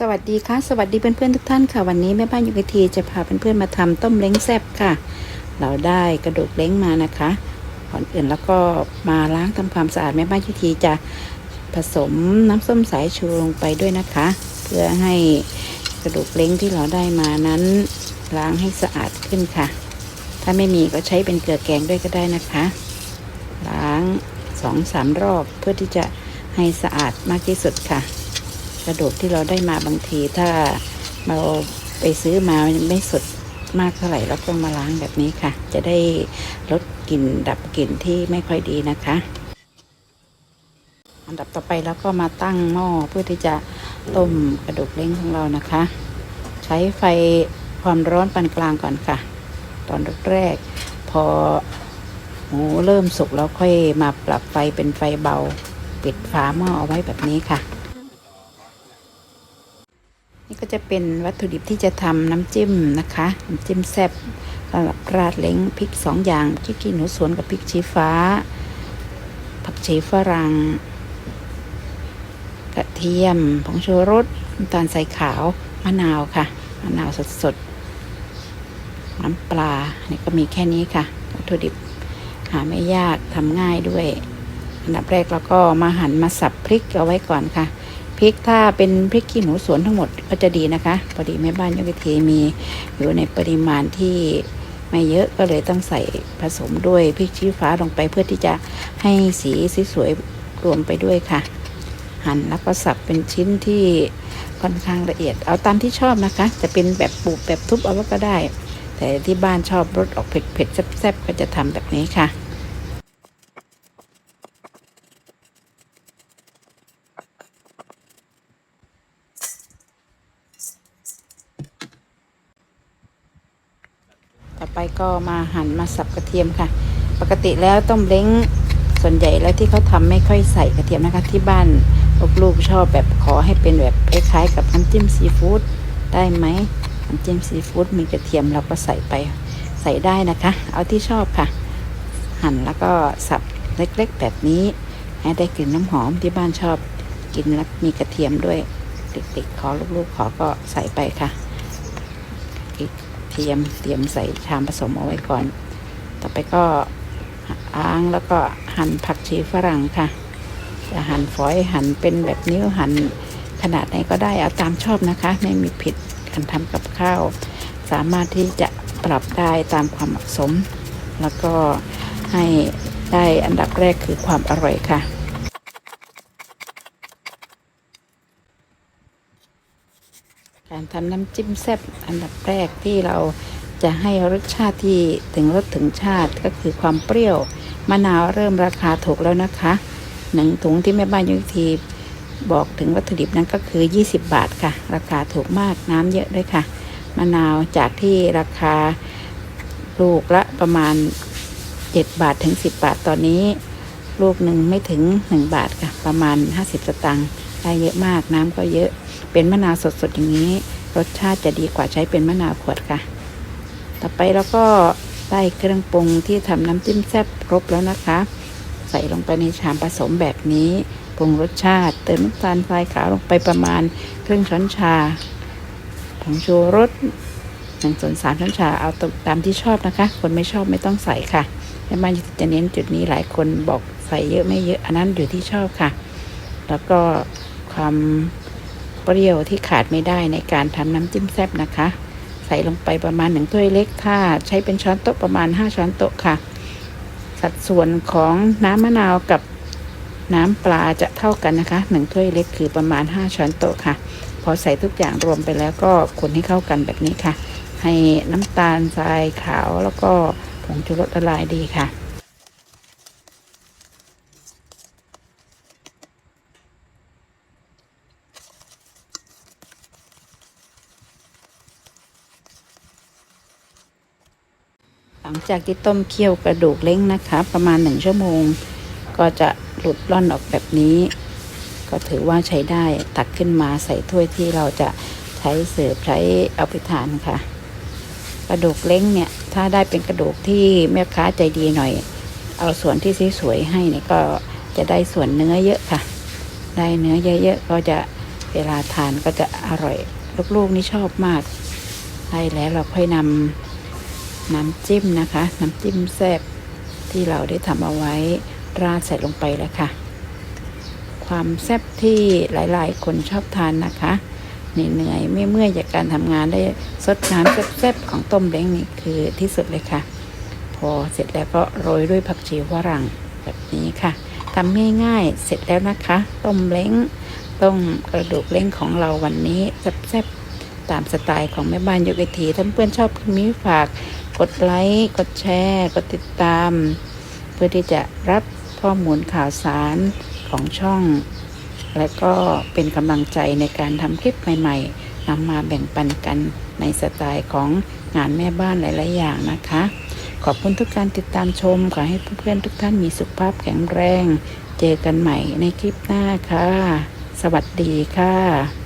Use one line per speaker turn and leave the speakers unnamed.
สวัสดีค่ะ สวัสดีเพื่อนๆทุกท่านค่ะ วันนี้แม่บ้านยุกทีจะพาเพื่อนๆมาทำต้มเล้งแซ่บค่ะ เราได้กระดูกเล้งมานะคะก่อนอื่นแล้วก็มาล้างทำความสะอาดแม่บ้านยุกทีจะผสมน้ำส้มสายชูลงไปด้วยนะคะ เพื่อให้กระดูกเล้งที่เราได้มานั้น ล้างให้สะอาดขึ้นค่ะ ถ้าไม่มีก็ใช้เป็นเกลือแกงด้วยก็ได้นะคะ ล้างสองสามรอบเพื่อที่จะให้สะอาดมากที่สุดค่ะ กระดูกที่เราได้มาบางทีถ้าเราไปซื้อมาไม่สดมากเท่าไหร่เราต้องมาล้างแบบนี้ค่ะ จะได้ลดกลิ่นดับกลิ่นที่ไม่ค่อยดีนะคะ อันดับต่อไปแล้วก็มาตั้งหม้อเพื่อที่จะต้มกระดูกเล้งของเรานะคะ ใช้ไฟความร้อนปานกลางก่อนค่ะ ตอนแรกพอหมูเริ่มสุกแล้วค่อยมาปรับไฟเป็นไฟเบา ปิดฝาหม้อเอาไว้แบบนี้ค่ะ นี่ก็จะเป็นวัตถุดิบที่จะทำน้ำจิ้มนะคะน้ำจิ้มแซ่บสำหรับราดเล้งพริกสองอย่างพริกขี้หนูสวนกับพริกชี้ฟ้า ผักชีฝรั่งกระเทียมผงชูรสน้ำตาลใส่ขาวมะนาวค่ะมะนาวสดๆน้ำปลานี่ก็มีแค่นี้ค่ะวัตถุดิบหาไม่ยากทำง่ายด้วย อันดับแรกเราก็มาหั่นมาสับพริกเอาไว้ก่อนค่ะ พริกถ้าเป็นพริกขี้หนูสวนทั้งหมดก็จะดีนะคะพอดีแม่บ้านยกวิธีมีอยู่ในปริมาณที่ไม่เยอะก็เลยต้องใส่ผสมด้วยพริกชี้ฟ้าลงไปเพื่อที่จะให้สีสวยรวมไปด้วยค่ะ หั่นแล้วก็สับเป็นชิ้นที่ค่อนข้างละเอียด เอาตามที่ชอบนะคะ จะเป็นแบบปลูกแบบทุบเอาก็ได้ แต่ที่บ้านชอบรสออกเผ็ดๆแซ่บๆก็จะทำแบบนี้ค่ะ ต่อไปก็มาหั่นมาสับกระเทียมค่ะ ปกติแล้วต้มเล้งส่วนใหญ่แล้วที่เขาทำไม่ค่อยใส่กระเทียมนะคะ ที่บ้านลูกๆชอบแบบขอให้เป็นแบบคล้ายๆกับน้ำจิ้มซีฟู้ดได้ไหมน้ำจิ้มซีฟู้ดมีกระเทียมเราก็ใส่ไปใส่ได้นะคะ เอาที่ชอบค่ะ หั่นแล้วก็สับเล็กๆแบบนี้ให้ได้กลิ่นน้ำหอมที่บ้านชอบกินแล้วมีกระเทียมด้วยเด็กๆขอลูกๆขอก็ใส่ไปค่ะ เทียม เตรียมใส่ชามผสมเอาไว้ก่อน ต่อไปก็อ้างแล้วก็หั่นผักชีฝรั่งค่ะ จะหั่นฝอยหั่นเป็นแบบนิ้วหั่นขนาดไหนก็ได้เอาตามชอบนะคะ ไม่มีผิดการทำกับข้าว สามารถที่จะปรับได้ตามความเหมาะสม แล้วก็ให้ได้อันดับแรกคือความอร่อยค่ะ การทำน้ำจิ้มแซ่บอันดับแรกที่เราจะให้รสชาติที่ถึงรสถึงชาติก็คือความเปรี้ยว มะนาวเริ่มราคาถูกแล้วนะคะหนึ่งถุงที่แม่บ้านยุทธีบอกถึงวัตถุดิบนั้นก็คือ 20 บาทค่ะ ราคาถูกมากน้ำเยอะด้วยค่ะ มะนาวจากที่ราคาลูกละประมาณ 7 บาทถึง 10 บาทตอนนี้ ลูกหนึ่งไม่ถึง 1 บาทค่ะ ประมาณ 50 สตางค์ได้เยอะมากน้ำก็เยอะ เป็นมะนาวสดๆอย่างนี้ รสชาติจะดีกว่าใช้เป็นมะนาวขวดค่ะ ต่อไปเราก็ได้เครื่องปรุงที่ทำน้ำจิ้มแซ่บครบแล้วนะคะ ใส่ลงไปในชามผสมแบบนี้ปรุงรสชาติ เติมน้ำตาลทรายขาวลงไปประมาณครึ่งช้อนชาผงชูรสหนึ่งส่วนสามช้อนชาเอาตามที่ชอบนะคะ คนไม่ชอบไม่ต้องใส่ค่ะแม่บ้านจะเน้นจุดนี้หลายคนบอกใส่เยอะไม่เยอะอันนั้นอยู่ที่ชอบค่ะ แล้วก็ความ เปรี้ยวที่ขาดไม่ได้ในการทำน้ำจิ้มแซ่บนะคะ ใส่ลงไปประมาณหนึ่งถ้วยเล็กถ้าใช้เป็นช้อนโต๊ะประมาณ 5 ช้อนโต๊ะค่ะ สัดส่วนของน้ำมะนาวกับน้ำปลาจะเท่ากันนะคะหนึ่งถ้วยเล็กคือประมาณ 5 ช้อนโต๊ะค่ะ พอใส่ทุกอย่างรวมไปแล้วก็คนให้เข้ากันแบบนี้ค่ะ ให้น้ำตาลทรายขาวแล้วก็ผงชูรสละลายดีค่ะ หลังจากที่ต้มเคี่ยวกระดูกเล้งนะคะ ประมาณหนึ่งชั่วโมง ก็จะหลุดล่อนออกแบบนี้ ก็ถือว่าใช้ได้ตักขึ้นมาใส่ถ้วยที่เราจะใช้เสิร์ฟใช้เอาไปทานค่ะ กระดูกเล้งเนี่ย ถ้าได้เป็นกระดูกที่แม่ค้าใจดีหน่อย เอาส่วนที่สวยๆให้เนี่ยก็จะได้ส่วนเนื้อเยอะค่ะ ได้เนื้อเยอะๆก็จะเวลาทานก็จะอร่อย ลูกๆนี่ชอบมากใช่แล้วเราค่อยนำ น้ำจิ้มนะคะ น้ำจิ้มแซ่บที่เราได้ทำเอาไว้ราดใส่ลงไปแล้วค่ะ ความแซ่บที่หลายๆ คนชอบทานนะคะเหนื่อยๆไม่เมื่อยจากการทำงานได้สดน้ำแซ่บๆของต้มเล้งนี่คือที่สุดเลยค่ะ พอเสร็จแล้วก็โรยด้วยผักชีฝรั่งแบบนี้ค่ะทำง่ายๆเสร็จแล้วนะคะ ต้มเล้งต้มกระดูกเล้งของเราวันนี้แซ่บๆตามสไตล์ของแม่บ้านยกไอทีถ้านเพื่อนชอบคลิปนี้ฝาก กดไลค์ กดแชร์ กดติดตาม เพื่อที่จะรับข้อมูลข่าวสารของช่อง และก็เป็นกำลังใจในการทำคลิปใหม่ๆนำมาแบ่งปันกันในสไตล์ของงานแม่บ้านหลาย ๆ อย่างนะคะ ขอบคุณทุกการติดตามชม ขอให้เพื่อนๆทุกท่านมีสุขภาพแข็งแรง เจอกันใหม่ในคลิปหน้าค่ะ สวัสดีค่ะ